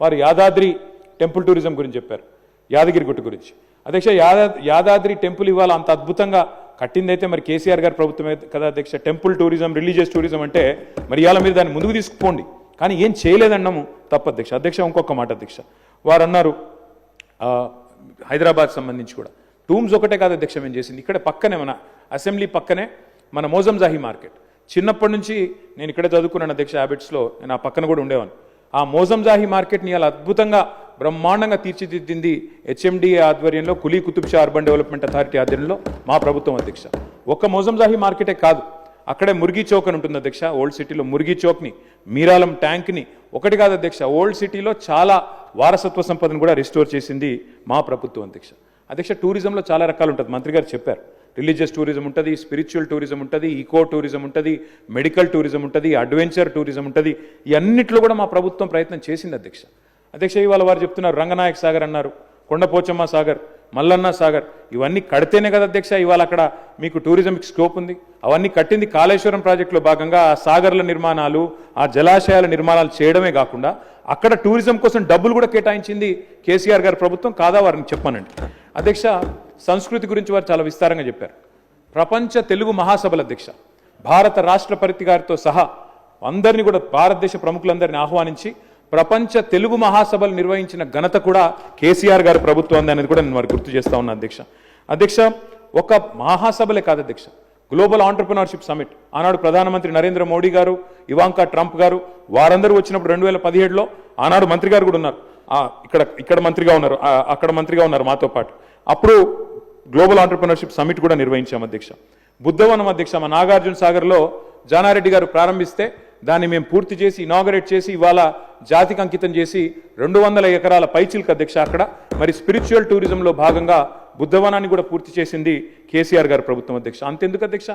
వారు Yadadri temple tourism గురించి చెప్పారు యాదగిరి గుట్ట గురించి. అధ్యక్ష యాదా యాదాద్రి టెంపుల్ ఇవాళ అంత అద్భుతంగా కట్టిందైతే మరి కేసీఆర్ గారి ప్రభుత్వమే కదా అధ్యక్ష టెంపుల్ టూరిజం రిలీజియస్ టూరిజం అంటే మరి ఇవాళ మీరు దాన్ని ముందుకు తీసుకుపోండి. కానీ ఏం చేయలేదన్నాము తప్ప అధ్యక్ష. అధ్యక్ష ఇంకొక మాట అధ్యక్ష. వారు అన్నారు హైదరాబాద్ సంబంధించి కూడా. టూమ్స్ ఒకటే కాదు అధ్యక్ష మేము చేసింది. ఇక్కడ పక్కనే మన అసెంబ్లీ పక్కనే మన మోజంజాహి మార్కెట్. చిన్నప్పటి నుంచి నేను ఇక్కడే చదువుకున్నాను అధ్యక్ష హ్యాబిట్స్లో. నేను ఆ పక్కన కూడా ఉండేవాను ఆ మోజంజాహి మార్కెట్ని అలా అద్భుతంగా బ్రహ్మాండంగా తీర్చిదిద్దింది హెచ్ఎండిఏ ఆధ్వర్యంలో Quli Qutub Shah urban development authority ఆధ్వర్యంలో మా ప్రభుత్వం అధ్యక్ష. ఒక్క మోజంజాహి మార్కెటే కాదు అక్కడే మురిగి చౌక్ అని ఉంటుంది అధ్యక్ష. ఓల్డ్ సిటీలో మురిగి చౌక్ని మీరాలం ట్యాంక్ని ఒకటి కాదు అధ్యక్ష ఓల్డ్ సిటీలో చాలా వారసత్వ సంపదను కూడా రిస్టోర్ చేసింది మా ప్రభుత్వం అధ్యక్ష. అధ్యక్ష టూరిజంలో చాలా రకాలు ఉంటుంది మంత్రి గారు చెప్పారు. రిలీజియస్ టూరిజం ఉంటుంది స్పిరిచువల్ టూరిజం ఉంటుంది ఈకో టూరిజం ఉంటుంది మెడికల్ టూరిజం ఉంటుంది అడ్వెంచర్ టూరిజం ఉంటుంది. ఇవన్నిట్లో కూడా మా ప్రభుత్వం ప్రయత్నం చేసింది అధ్యక్ష. అధ్యక్ష ఇవాళ వారు చెప్తున్నారు రంగనాయక్ సాగర్ అన్నారు కొండపోచమ్మ సాగర్ మల్లన్న సాగర్ ఇవన్నీ కడితేనే కదా అధ్యక్ష ఇవాళ అక్కడ మీకు టూరిజంకి స్కోప్ ఉంది. అవన్నీ కట్టింది కాళేశ్వరం ప్రాజెక్టులో భాగంగా ఆ సాగర్ల నిర్మాణాలు ఆ జలాశయాల నిర్మాణాలు చేయడమే కాకుండా అక్కడ టూరిజం కోసం డబ్బులు కూడా కేటాయించింది కేసీఆర్ గారి ప్రభుత్వం కాదా వారిని చెప్పానండి. అధ్యక్ష సంస్కృతి గురించి వారు చాలా విస్తారంగా చెప్పారు. ప్రపంచ తెలుగు మహాసభల అధ్యక్ష భారత రాష్ట్రపతి గారితో సహా అందరినీ కూడా భారతదేశ ప్రముఖులందరినీ ఆహ్వానించి ప్రపంచ తెలుగు మహాసభలు నిర్వహించిన ఘనత కూడా కేసీఆర్ గారి ప్రభుత్వం అనేది కూడా నేను వారు గుర్తు చేస్తా ఉన్నా అధ్యక్ష. అధ్యక్ష ఒక మహాసభలే కాదు అధ్యక్ష. గ్లోబల్ ఆంటర్ప్రినర్షిప్ సమిట్ ఆనాడు ప్రధానమంత్రి నరేంద్ర మోడీ గారు ఇవాంకా ట్రంప్ గారు వారందరూ వచ్చినప్పుడు రెండు వేల పదిహేడులో ఆనాడు మంత్రి గారు కూడా ఉన్నారు. ఇక్కడ ఇక్కడ మంత్రిగా ఉన్నారు అక్కడ మంత్రిగా ఉన్నారు మాతో పాటు. అప్పుడు గ్లోబల్ ఆంటర్ప్రినర్షిప్ సమిట్ కూడా నిర్వహించాం అధ్యక్ష. బుద్ధవనం అధ్యక్ష మా నాగార్జున సాగర్లో జానారెడ్డి గారు ప్రారంభిస్తే దాన్ని మేము పూర్తి చేసి ఇనాగరేట్ చేసి ఇవాళ జాతికి అంకితం చేసి రెండు వందల ఎకరాల పైచిల్క్ అధ్యక్ష అక్కడ. మరి స్పిరిచువల్ టూరిజంలో భాగంగా బుద్ధవనాన్ని కూడా పూర్తి చేసింది కేసీఆర్ గారు ప్రభుత్వం అధ్యక్ష. అంతెందుకు అధ్యక్ష?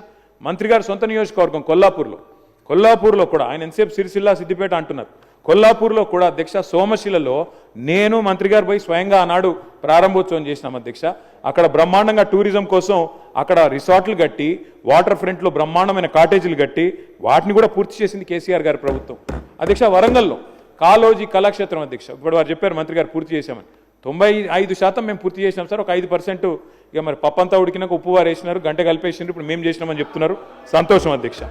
మంత్రి గారు సొంత నియోజకవర్గం కొల్లాపూర్లో. కొల్లాపూర్లో కూడా ఆయన ఎంతసేపు సిరిసిల్ల సిద్దిపేట అంటున్నారు. కొల్లాపూర్లో కూడా అధ్యక్ష సోమశిలలో నేను మంత్రి గారు పోయి స్వయంగా ఆనాడు ప్రారంభోత్సవం చేసినాం అధ్యక్ష. అక్కడ బ్రహ్మాండంగా టూరిజం కోసం అక్కడ రిసార్ట్లు కట్టి వాటర్ ఫ్రంట్లో బ్రహ్మాండమైన కాటేజీలు కట్టి వాటిని కూడా పూర్తి చేసింది కేసీఆర్ గారి ప్రభుత్వం. అధ్యక్ష వరంగల్లో కాలోజీ కళాక్షేత్రం అధ్యక్ష. ఇప్పుడు వారు చెప్పారు మంత్రి గారు పూర్తి చేశామని. తొంభై ఐదు శాతం మేము పూర్తి చేసినాం సార్. ఒక ఐదు పర్సెంట్ ఇక మరి పప్పంతా ఉడికినాక ఉప్పు వారు వేసినారు గంట కలిపేసినారు ఇప్పుడు మేము చేసినామని చెప్తున్నారు. సంతోషం అధ్యక్ష.